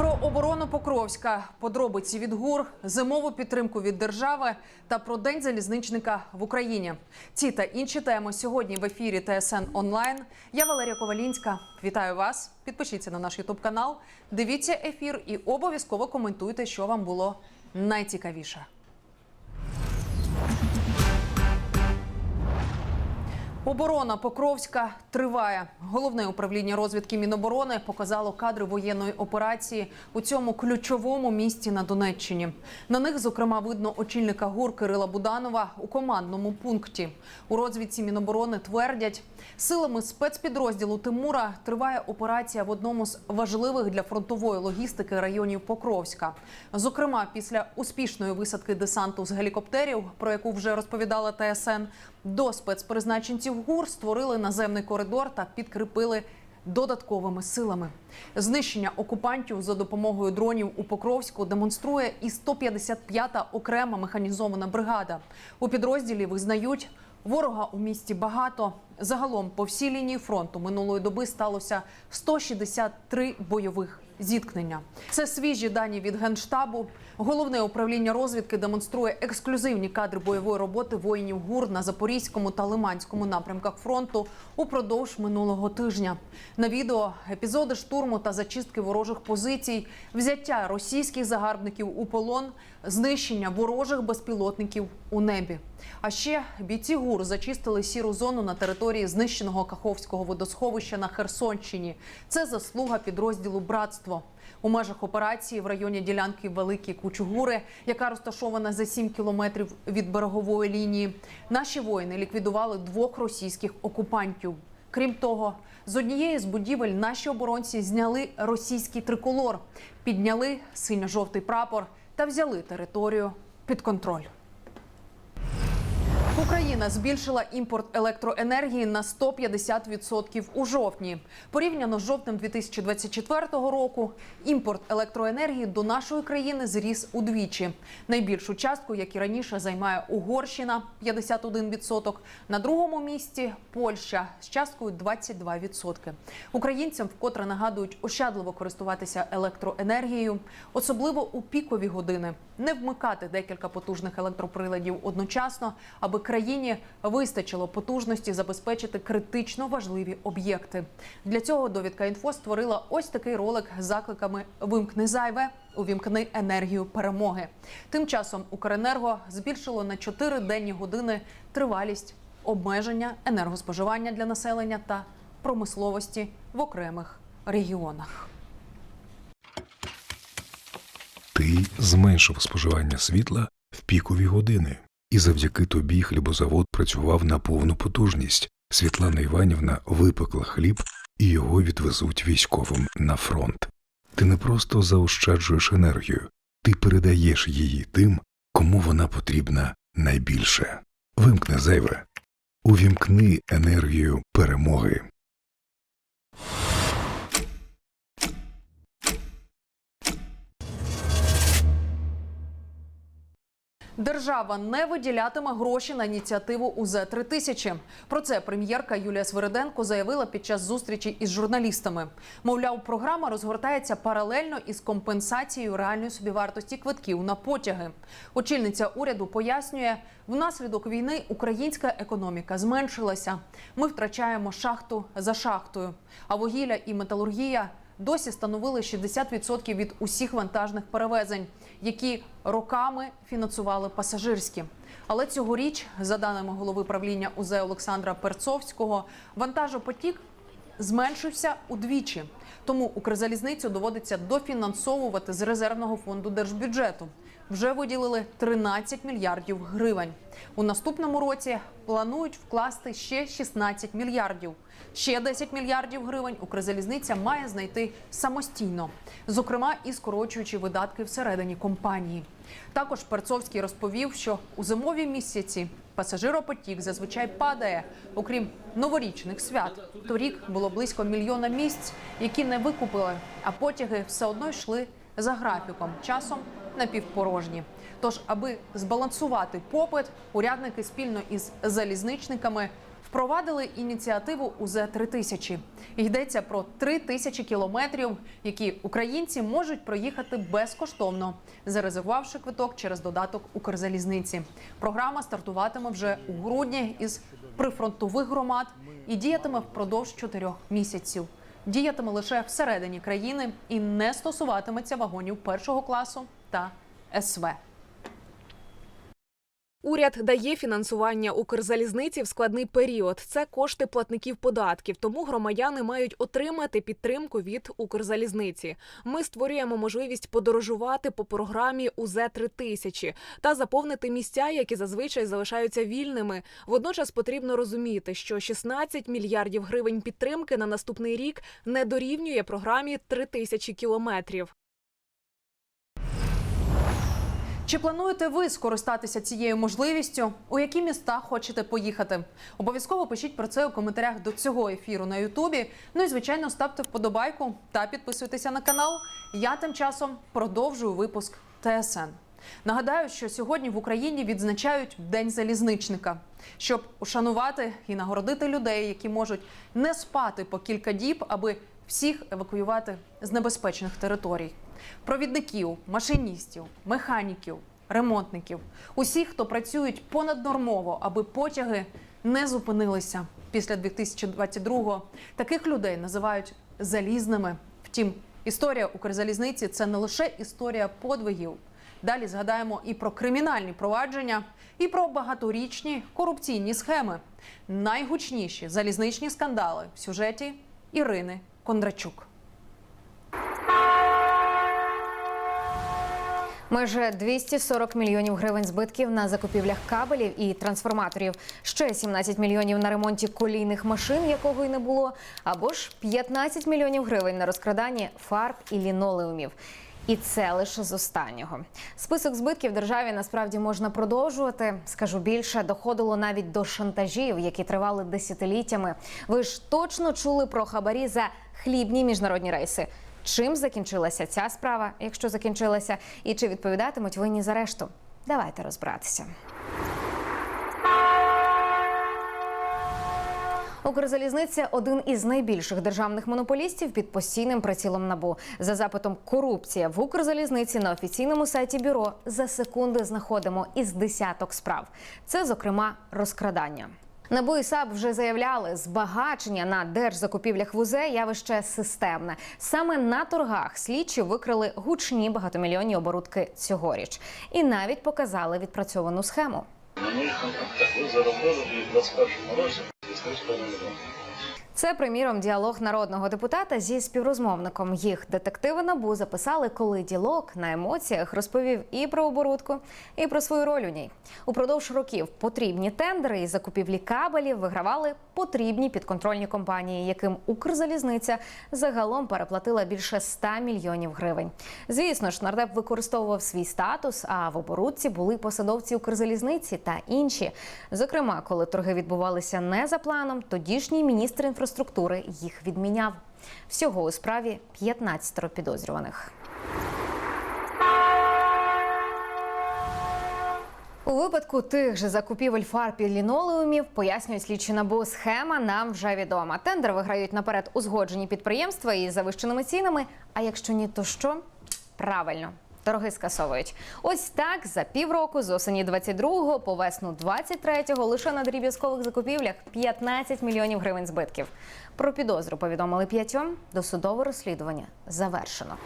Про оборону Покровська, подробиці від ГУР, зимову підтримку від держави та про день залізничника в Україні. Ці та інші теми сьогодні в ефірі ТСН онлайн. Я Валерія Ковалінська. Вітаю вас. Підпишіться на наш Ютуб канал, дивіться ефір і обов'язково коментуйте, що вам було найцікавіше. Оборона Покровська триває. Головне управління розвідки Міноборони показало кадри воєнної операції у цьому ключовому місті на Донеччині. На них, зокрема, видно очільника ГУР Кирила Буданова у командному пункті. У розвідці Міноборони твердять, силами спецпідрозділу Тимура триває операція в одному з важливих для фронтової логістики районів Покровська. Зокрема, після успішної висадки десанту з гелікоптерів, про яку вже розповідала ТСН, до спецпризначенців ГУР створили наземний коридор та підкріпили додатковими силами. Знищення окупантів за допомогою дронів у Покровську демонструє і 155-та окрема механізована бригада. У підрозділі визнають. Ворога у місті багато. Загалом по всій лінії фронту минулої доби сталося 163 бойових зіткнення. Це свіжі дані від генштабу. Головне управління розвідки демонструє ексклюзивні кадри бойової роботи воїнів ГУР на запорізькому та лиманському напрямках фронту упродовж минулого тижня. На відео епізоди штурму та зачистки ворожих позицій, взяття російських загарбників у полон, знищення ворожих безпілотників у небі. А ще бійці ГУР зачистили сіру зону на території знищеного Каховського водосховища на Херсонщині. Це заслуга підрозділу Братство. У межах операції в районі ділянки Великі Кучугури, яка розташована за 7 кілометрів від берегової лінії, наші воїни ліквідували двох російських окупантів. Крім того, з однієї з будівель наші оборонці зняли російський триколор, підняли синьо-жовтий прапор та взяли територію під контроль. Україна збільшила імпорт електроенергії на 150% у жовтні. Порівняно з жовтнем 2024 року, імпорт електроенергії до нашої країни зріс удвічі. Найбільшу частку, як і раніше, займає Угорщина 51%. На другому місці Польща з часткою 22%. Українцям вкотре нагадують ощадливо користуватися електроенергією, особливо у пікові години, не вмикати декілька потужних електроприладів одночасно, аби країні вистачило потужності забезпечити критично важливі об'єкти. Для цього довідка інфо створила ось такий ролик з закликами Вимкни зайве, увімкни енергію перемоги. Тим часом Укренерго збільшило на 4 денні години тривалість обмеження енергоспоживання для населення та промисловості в окремих регіонах. Ти зменшив споживання світла в пікові години, і завдяки тобі хлібозавод працював на повну потужність. Світлана Іванівна випекла хліб і його відвезуть військовим на фронт. Ти не просто заощаджуєш енергію, ти передаєш її тим, кому вона потрібна найбільше. Вимкни зайве. Увімкни енергію перемоги. Держава не виділятиме гроші на ініціативу УЗ 3000 Про це прем'єрка Юлія Свириденко заявила під час зустрічі із журналістами. Мовляв, програма розгортається паралельно із компенсацією реальної собівартості квитків на потяги. Очільниця уряду пояснює, внаслідок війни українська економіка зменшилася. Ми втрачаємо шахту за шахтою, а вугілля і металургія досі становили 60% від усіх вантажних перевезень, які роками фінансували пасажирські. Але цьогоріч, за даними голови правління УЗ Олександра Перцовського, вантажопотік зменшився удвічі. Тому Укрзалізницю доводиться дофінансовувати з резервного фонду держбюджету. Вже виділили 13 мільярдів гривень. У наступному році планують вкласти ще 16 мільярдів. Ще 10 мільярдів гривень Укрзалізниця має знайти самостійно, зокрема і скорочуючи видатки всередині компанії. Також Перцовський розповів, що у зимові місяці пасажиропотік зазвичай падає, окрім новорічних свят. Торік було близько мільйона місць, які не викупили, а потяги все одно йшли за графіком, часом напівпорожні. Тож, аби збалансувати попит, урядники спільно із залізничниками впровадили ініціативу УЗ 3000 Йдеться про три тисячі кілометрів, які українці можуть проїхати безкоштовно, зарезервувавши квиток через додаток Укрзалізниці. Програма стартуватиме вже у грудні із прифронтових громад і діятиме впродовж чотирьох місяців. Діятиме лише всередині країни і не стосуватиметься вагонів першого класу та СВ. Уряд дає фінансування Укрзалізниці в складний період. Це кошти платників податків, тому громадяни мають отримати підтримку від Укрзалізниці. Ми створюємо можливість подорожувати по програмі УЗ 3000 та заповнити місця, які зазвичай залишаються вільними. Водночас потрібно розуміти, що 16 мільярдів гривень підтримки на наступний рік не дорівнює програмі 3000 кілометрів. Чи плануєте ви скористатися цією можливістю? У які міста хочете поїхати? Обов'язково пишіть про це у коментарях до цього ефіру на Ютубі. Ну і звичайно, ставте вподобайку та підписуйтеся на канал. Я тим часом продовжую випуск ТСН. Нагадаю, що сьогодні в Україні відзначають День залізничника, щоб ушанувати і нагородити людей, які можуть не спати по кілька діб, аби всіх евакуювати з небезпечних територій. Провідників, машиністів, механіків, ремонтників, усіх, хто працюють понаднормово, аби потяги не зупинилися після 2022-го. Таких людей називають залізними. Втім, історія Укрзалізниці це не лише історія подвигів. Далі згадаємо і про кримінальні провадження, і про багаторічні корупційні схеми. Найгучніші залізничні скандали в сюжеті Ірини Кондрачук. Майже 240 мільйонів гривень збитків на закупівлях кабелів і трансформаторів, ще 17 мільйонів на ремонті колійних машин, якого й не було, або ж 15 мільйонів гривень на розкраданні фарб і лінолеумів. І це лише з останнього. Список збитків державі насправді можна продовжувати. Скажу більше, доходило навіть до шантажів, які тривали десятиліттями. Ви ж точно чули про хабарі за хлібні міжнародні рейси. Чим закінчилася ця справа, якщо закінчилася, і чи відповідатимуть винні за решту? Давайте розбиратися. Укрзалізниця один із найбільших державних монополістів під постійним прицілом набу. За запитом корупція в Укрзалізниці на офіційному сайті бюро за секунди знаходимо із десяток справ. Це, зокрема, розкрадання. НАБУ і САП вже заявляли, збагачення на держзакупівлях в УЗ явище системне. Саме на торгах слідчі викрили гучні багатомільйонні оборудки цьогоріч і навіть показали відпрацьовану схему. Ви заробили у 2021 році 3,5 мільйони. Це, приміром, діалог народного депутата зі співрозмовником. Їх детективи набу записали, коли діалог на емоціях розповів і про оборудку, і про свою роль у ній. Упродовж років потрібні тендери і закупівлі кабелів вигравали потрібні підконтрольні компанії, яким Укрзалізниця загалом переплатила більше 100 мільйонів гривень. Звісно ж, нардеп використовував свій статус, а в оборудці були посадовці Укрзалізниці та інші. Зокрема, коли торги відбувалися не за планом, тодішній міністр інфраструктури їх відміняв. Всього у справі 15 підозрюваних. У випадку тих же закупівель фарб і лінолеумів, пояснюють слідчі набу, схема нам вже відома. Тендер виграють наперед узгоджені підприємства із завищеними цінами. А якщо ні, то що? Правильно. Торги скасовують. Ось так за півроку з осені 22-го по весну 23-го лише на дріб'язкових закупівлях 15 мільйонів гривень збитків. Про підозру повідомили п'ятьом. Досудове розслідування завершено.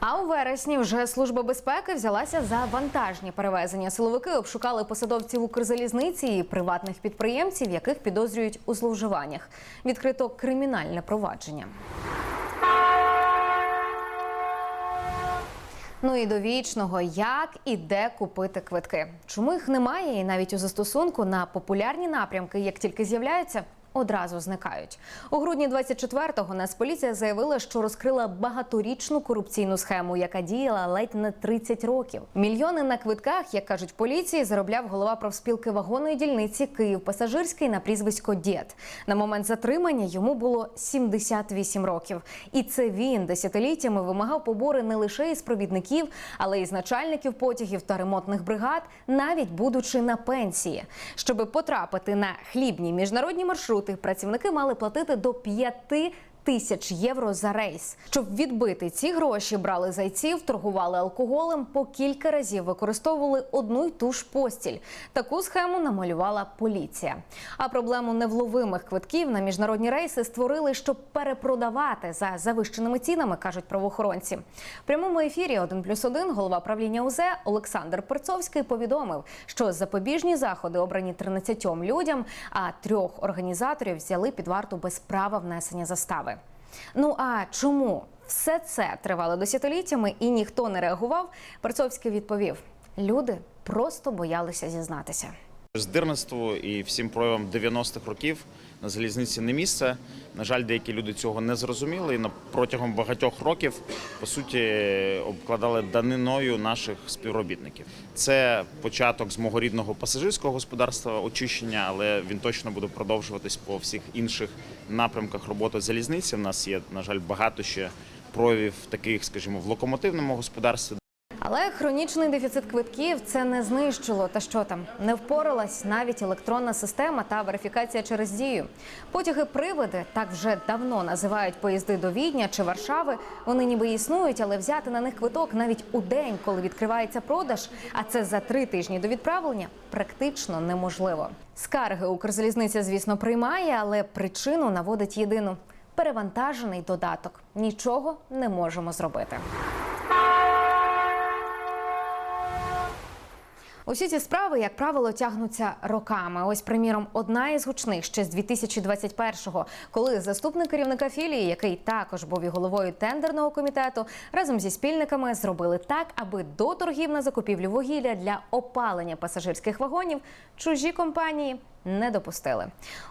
А у вересні вже служба безпеки взялася за вантажні перевезення. Силовики обшукали посадовців Укрзалізниці і приватних підприємців, яких підозрюють у зловживаннях. Відкрито кримінальне провадження. Ну і до вічного, як і де купити квитки. Чому їх немає, і навіть у застосунку на популярні напрямки, як тільки з'являються, одразу зникають. У грудні 24-го Нацполіція заявила, що розкрила багаторічну корупційну схему, яка діяла ледь не 30 років. Мільйони на квитках, як кажуть поліції, заробляв голова профспілки вагонної дільниці Київ Пасажирський на прізвисько Дєд. На момент затримання йому було 78 років. І це він десятиліттями вимагав побори не лише із провідників, але й з начальників потягів та ремонтних бригад, навіть будучи на пенсії. Щоби потрапити на хлібні міжнародні маршрути, працівники мали платити до 5 тисяч євро за рейс. Щоб відбити ці гроші, брали зайців, торгували алкоголем, по кілька разів використовували одну й ту ж постіль. Таку схему намалювала поліція. А проблему невловимих квитків на міжнародні рейси створили, щоб перепродавати за завищеними цінами, кажуть правоохоронці. В прямому ефірі «1 плюс 1» голова правління УЗЕ Олександр Перцовський повідомив, що запобіжні заходи обрані 13 людям, а трьох організаторів взяли під варту без права внесення застави. Ну а чому все це тривало десятиліттями і ніхто не реагував? Перцовський відповів: люди просто боялися зізнатися. Здирництву і всім проявам 90-х років на залізниці не місце. На жаль, деякі люди цього не зрозуміли і протягом багатьох років по суті обкладали даниною наших співробітників. Це початок з мого рідного пасажирського господарства очищення, але він точно буде продовжуватись по всіх інших напрямках роботи залізниці. У нас є, на жаль, багато ще проявів таких, скажімо, в локомотивному господарстві. Але хронічний дефіцит квитків це не знищило. Та що там не впоралась навіть електронна система та верифікація через дію. Потяги привиди так вже давно називають поїзди до Відня чи Варшави. Вони ніби існують, але взяти на них квиток навіть у день, коли відкривається продаж, а це за три тижні до відправлення, практично неможливо. Скарги Укрзалізниця, звісно, приймає, але причину наводить єдину перевантажений додаток. Нічого не можемо зробити. Усі ці справи, як правило, тягнуться роками. Ось, приміром, одна із гучних ще з 2021-го, коли заступник керівника філії, який також був і головою тендерного комітету, разом зі спільниками зробили так, аби до торгів на закупівлю вугілля для опалення пасажирських вагонів чужі компанії не допустили.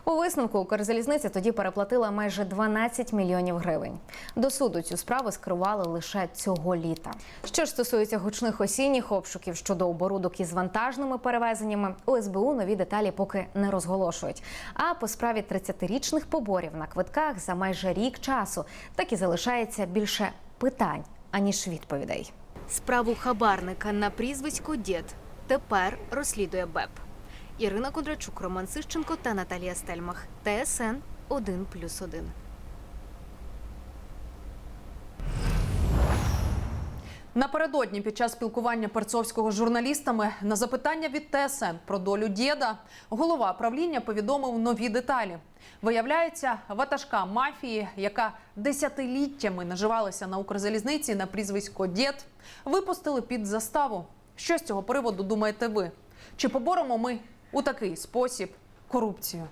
У висновку Укрзалізниця тоді переплатила майже 12 мільйонів гривень. До суду цю справу скерували лише цього літа. Що ж стосується гучних осінніх обшуків щодо оборудок із вантажними перевезеннями, у СБУ нові деталі поки не розголошують. А по справі 30-річних поборів на квитках за майже рік часу так і залишається більше питань аніж відповідей. Справу хабарника на прізвисько Дід тепер розслідує БЕП. Ірина Кондрачук, Роман Сищенко та Наталія Стельмах. ТСН 1+,1. Напередодні під час спілкування Перцовського з журналістами на запитання від ТСН про долю діда голова правління повідомив нові деталі. Виявляється, ватажка мафії, яка десятиліттями наживалася на Укрзалізниці на прізвисько Дід, випустили під заставу. Що з цього приводу думаєте ви? Чи поборемо ми у такий спосіб корупцію?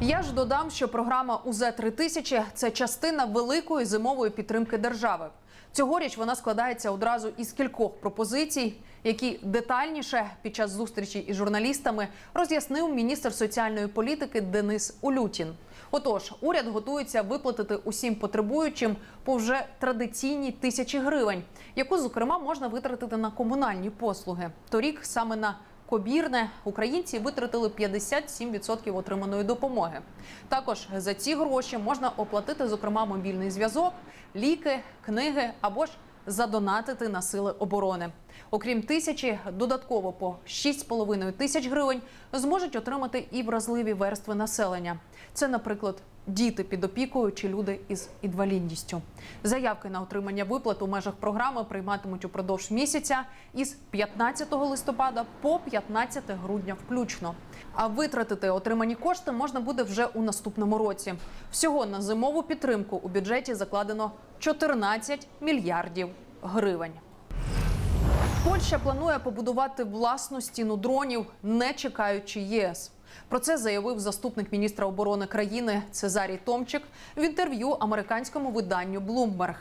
Я ж додам, що програма УЗ 3000 – це частина великої зимової підтримки держави. Цьогоріч вона складається одразу із кількох пропозицій, які детальніше під час зустрічі із журналістами роз'яснив міністр соціальної політики Денис Улютін. Отож, уряд готується виплатити усім потребуючим по вже традиційній тисячі гривень, яку зокрема можна витратити на комунальні послуги. Торік саме на Кобірне українці витратили 57% отриманої допомоги. Також за ці гроші можна оплатити, зокрема, мобільний зв'язок, ліки, книги або ж задонатити на сили оборони. Окрім тисячі, додатково по 6,5 тисяч гривень зможуть отримати і вразливі верстви населення. Це, наприклад, діти під опікою чи люди із інвалідністю. Заявки на отримання виплат у межах програми прийматимуть упродовж місяця із 15 листопада по 15 грудня включно. А витратити отримані кошти можна буде вже у наступному році. Всього на зимову підтримку у бюджеті закладено 14 мільярдів гривень. Польща планує побудувати власну стіну дронів, не чекаючи ЄС. Про це заявив заступник міністра оборони країни Цезарій Томчик в інтерв'ю американському виданню Bloomberg.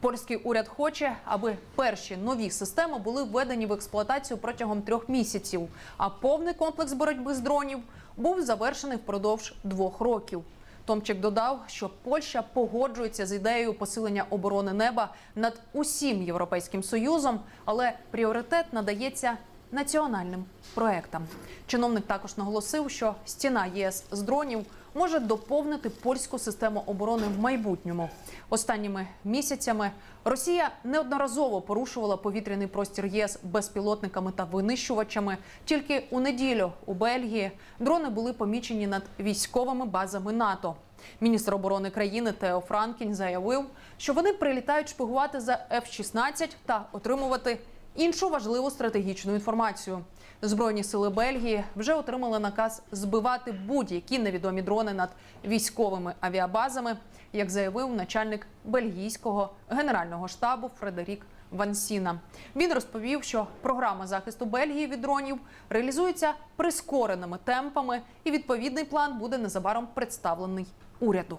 Польський уряд хоче, аби перші нові системи були введені в експлуатацію протягом трьох місяців, а повний комплекс боротьби з дронів був завершений впродовж двох років. Томчик додав, що Польща погоджується з ідеєю посилення оборони неба над усім європейським союзом, але пріоритет надається національним проектам. Чиновник також наголосив, що стіна ЄС з дронів може доповнити польську систему оборони в майбутньому. Останніми місяцями Росія неодноразово порушувала повітряний простір ЄС безпілотниками та винищувачами. Тільки у неділю у Бельгії дрони були помічені над військовими базами НАТО. Міністр оборони країни Тео Франкін заявив, що вони прилітають шпигувати за F-16 та отримувати іншу важливу стратегічну інформацію. Збройні сили Бельгії вже отримали наказ збивати будь-які невідомі дрони над військовими авіабазами, як заявив начальник бельгійського генерального штабу Фредерік Вансіна. Він розповів, що програма захисту Бельгії від дронів реалізується прискореними темпами, і відповідний план буде незабаром представлений уряду.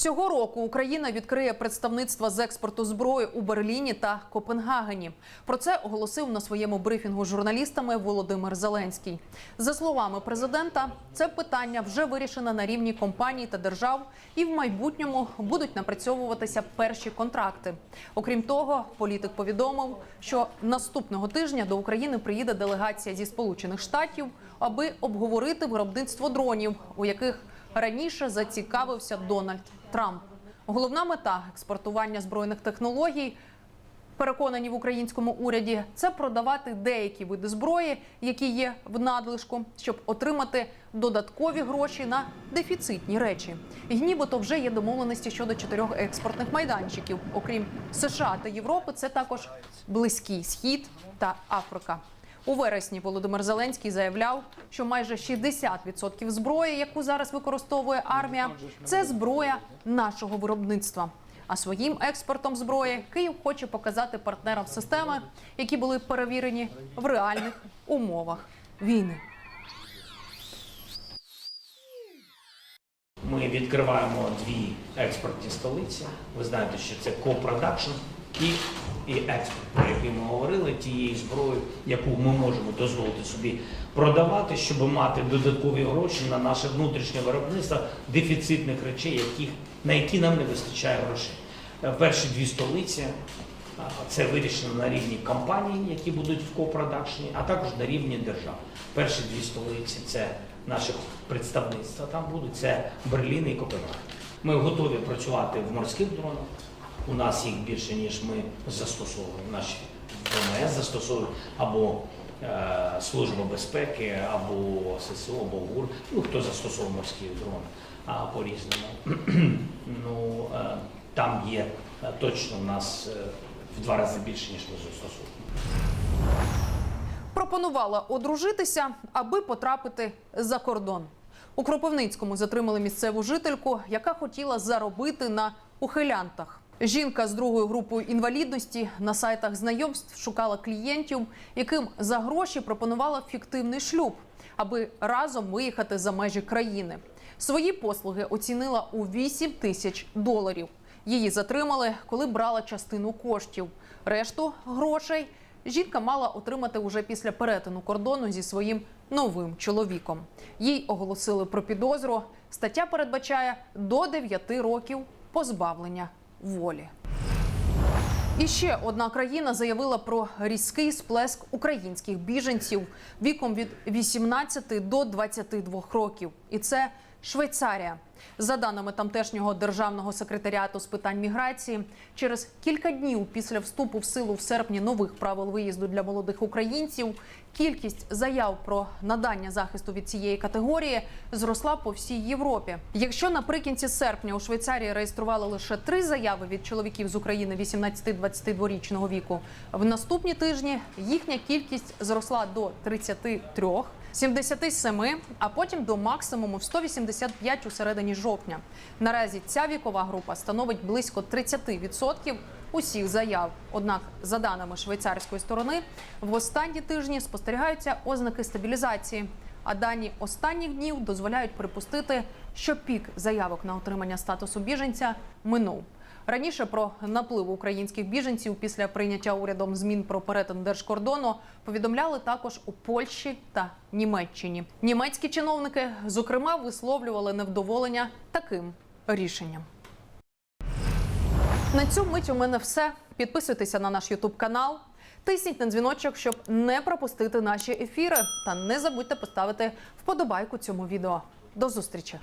Цього року Україна відкриє представництва з експорту зброї у Берліні та Копенгагені. Про це оголосив на своєму брифінгу журналістами Володимир Зеленський. За словами президента, це питання вже вирішено на рівні компаній та держав, і в майбутньому будуть напрацьовуватися перші контракти. Окрім того, політик повідомив, що наступного тижня до України приїде делегація зі Сполучених Штатів, аби обговорити виробництво дронів, у яких раніше зацікавився Дональд Трамп. Головна мета експортування збройних технологій. Переконані в українському уряді це продавати деякі види зброї, які є в надлишку, щоб отримати додаткові гроші на дефіцитні речі. І нібито вже є домовленості щодо чотирьох експортних майданчиків. Окрім США та Європи, це також близький схід та Африка. У вересні Володимир Зеленський заявляв, що майже 60% зброї, яку зараз використовує армія, це зброя нашого виробництва. А своїм експортом зброї Київ хоче показати партнерам системи, які були перевірені в реальних умовах війни. Ми відкриваємо дві експортні столиці. Ви знаєте, що це копродакшн і, і експорт, про який ми говорили, тієї зброї, яку ми можемо дозволити собі продавати, щоб мати додаткові гроші на наше внутрішнє виробництво дефіцитних речей, яких, на які нам не вистачає грошей. Е, Перші дві столиці це вирішено на рівні компаній, які будуть в копродакшні, а також на рівні держав. Перші дві столиці це наші представництва там будуть, це Берлін і Копенгаген. Ми готові працювати в морських дронах. У нас їх більше, ніж ми застосовуємо. Наші ВМС застосовують або е, Служба безпеки, або ССО, або ГУР, ну хто застосовує морські дрони, а по-різному. ну, е, там є е, точно у нас е, в два рази більше, ніж ми застосовуємо. Пропонувала одружитися, аби потрапити за кордон. У Кропивницькому затримали місцеву жительку, яка хотіла заробити на ухилянтах. Жінка з другою групою інвалідності на сайтах знайомств шукала клієнтів, яким за гроші пропонувала фіктивний шлюб, аби разом виїхати за межі країни. Свої послуги оцінила у 8 тисяч доларів. Її затримали, коли брала частину коштів. Решту грошей жінка мала отримати уже після перетину кордону зі своїм новим чоловіком. Їй оголосили про підозру. Стаття передбачає до 9 років позбавлення волі. І ще одна країна заявила про різкий сплеск українських біженців віком від 18 до 22 років. І це Швейцарія. За даними тамтешнього державного секретаріату з питань міграції, через кілька днів після вступу в силу в серпні нових правил виїзду для молодих українців кількість заяв про надання захисту від цієї категорії зросла по всій Європі. Якщо наприкінці серпня у Швейцарії реєстрували лише три заяви від чоловіків з України 18-22 річного віку, в наступні тижні їхня кількість зросла до 33, 77, а потім до максимуму в 185 у середині жовтня. Наразі ця вікова група становить близько 30% усіх заяв. Однак, за даними швейцарської сторони, в останні тижні спостерігаються ознаки стабілізації. А дані останніх днів дозволяють припустити, що пік заявок на отримання статусу біженця минув. Раніше про наплив українських біженців після прийняття урядом змін про перетин держкордону повідомляли також у Польщі та Німеччині. Німецькі чиновники, зокрема, висловлювали невдоволення таким рішенням. На цю мить у мене все. Підписуйтеся на наш Ютуб канал, тисніть на дзвіночок, щоб не пропустити наші ефіри. Та не забудьте поставити вподобайку цьому відео. До зустрічі!